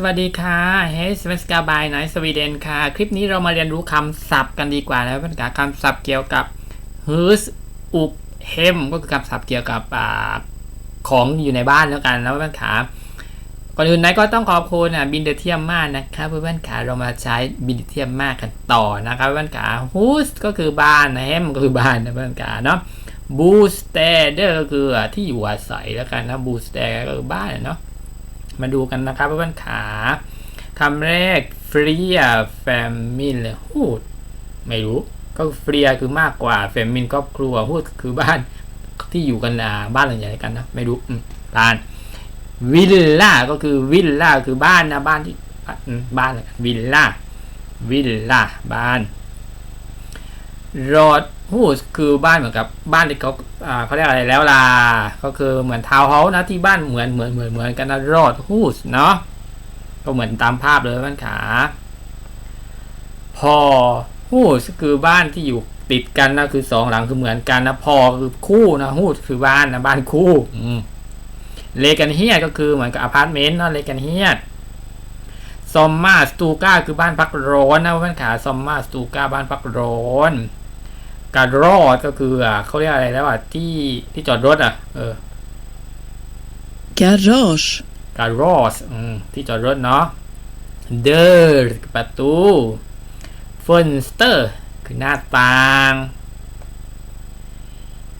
สวัสดีค่ะเฮสเวสกาบายไนสวีเดนค่ะ คลิปนี้เรามาเรียนรู้คำศัพท์กันดีกว่านะเพื่อนๆคำศัพท์เกี่ยวกับ hus อุบเฮมก็คือคำศัพท์เกี่ยวกับอ่าของอยู่ในบ้านแล้วกันนะเพื่อนขาก่อนอื่นไหนก็ต้องขอบคุณอะบินเดเทียมมากนะครับเพื่อนขาเรามาใช้บินเดเทียมมากกันต่อนะครับเพื่อนขา hus ก็คือบ้านนะเฮมก็คือบ้านนะเพื่อนขาเนาะ booster ก็คือที่อยู่อาศัยแล้วกันนะ booster ก็คือบ้านเนาะ มาดูกันนะครับเพื่อนขาคำแรก f r e e family ฮูดไม่รู้ ก็เฟรียคือมากกว่า family ครอบครัวฮูดคือบ้านที่อยู่กันอ่าบ้านหลังใหญ่กันนะ ไม่รู้บ้านวิลล่าก็คือวิลล่าคือบ้านนะบ้านที่บ้านอะไรกันวิลล่าวิลล่าบ้าน รอดฮูสคือบ้านเหมือนกับบ้านที่เขาอ่าเขาเรียกอะไรแล้วล่ะก็คือเหมือนทาวน์เฮาส์นะที่บ้านเหมือนเหมือนเหมือนเหมือนกันนะรอดฮูสเนาะก็เหมือนตามภาพเลยบ้านขา พอฮูสคือบ้านที่อยู่ติดกันนะคือสองหลังคือเหมือนกันนะพอคือคู่นะฮูสคือบ้านนะบ้านคู่อืเลกันเฮียก็คือเหมือนกับอพาร์ตเมนต์นะเลกันเฮียซอมมาสตูก้าคือบ้านพักร้อนนะบ้านขาซอมมาสตูก้าบ้านพักร้อน การรอดก็คืออะเขาเรียกอะไรแล้วอะที่ที่จอดรถอะ เออ Garage. การรอสอืมที่จอดรถเนาะเดอร์ประตูเฟนสเตอร์คือหน้าต่าง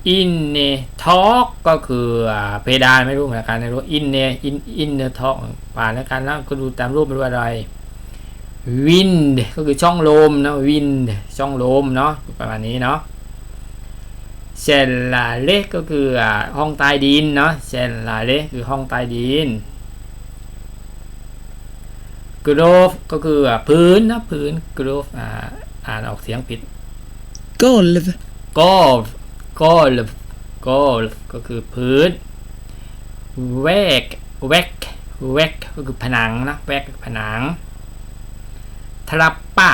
อินเนทอกก็คืออ่าเพดานไม่รู้เหมือนกันไม่รู้อินเนอินอินเนทอกผ่านแล้วกันแล้วก็ดูตามรูปไม่รู้อะไร วินก็คือช่องลมนะวินช่องลมเนาะประมาณนี้เนาะเชลลาเล็กก็คืออ่าห้องใต้ดินเนาะเชลลาเล็กคือห้องใต้ดินกรฟก็คืออ่าพื้นนะพื้นกรฟอ่าอ่านออกเสียงผิด Golv. กอล์ฟกอล์ฟกอล์ฟก็คือพื้นแวกแวกแวกก็คือผนังนะแวกผนัง ทรัปป้า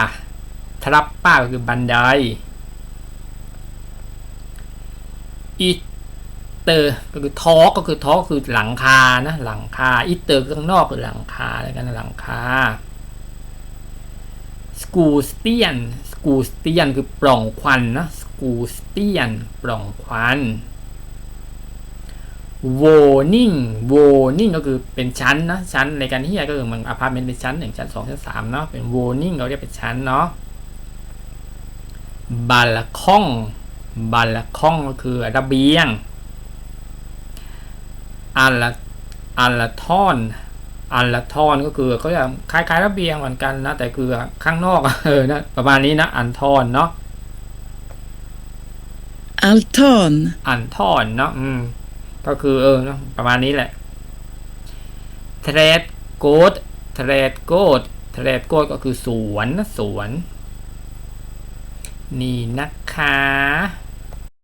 ทรัปป้าก็คือบันไดอิเตอร์ก็คือทอก็คือทอคือหลังคานะหลังคาอิเตอร์ข้างนอกคือหลังคาอะไรกันหลังคาสกูสเตียนสกูสเตียนคือปล่องควันนะสกูสเตียนปล่องควัน วนิ่งโวนิ่งก็คือเป็นชั้นนะชั้นในการที่ก็คือมันอพาร์ตเมนต์เป็นชั้นหนึ่งชั้นสองชั้นสามเนาะเป็นโวนิ่งเราเรียกเป็นชั้นเนาะบาลคองบาลคองก็คือระเบียงอัลละอัลละทอนอันละทอนก็คือเขาจะคล้ายๆระเบียงเหมือนกันนะ แต่คือข้างนอกเออนะประมาณนี้นะอันทอนเนาะ Altan. อันทอนเนาะอืม ก็คือเออประมาณนี้แหละเทรดโกดเทรดโกดเทรดโกดก็คือสวนสวน นี่นะคะ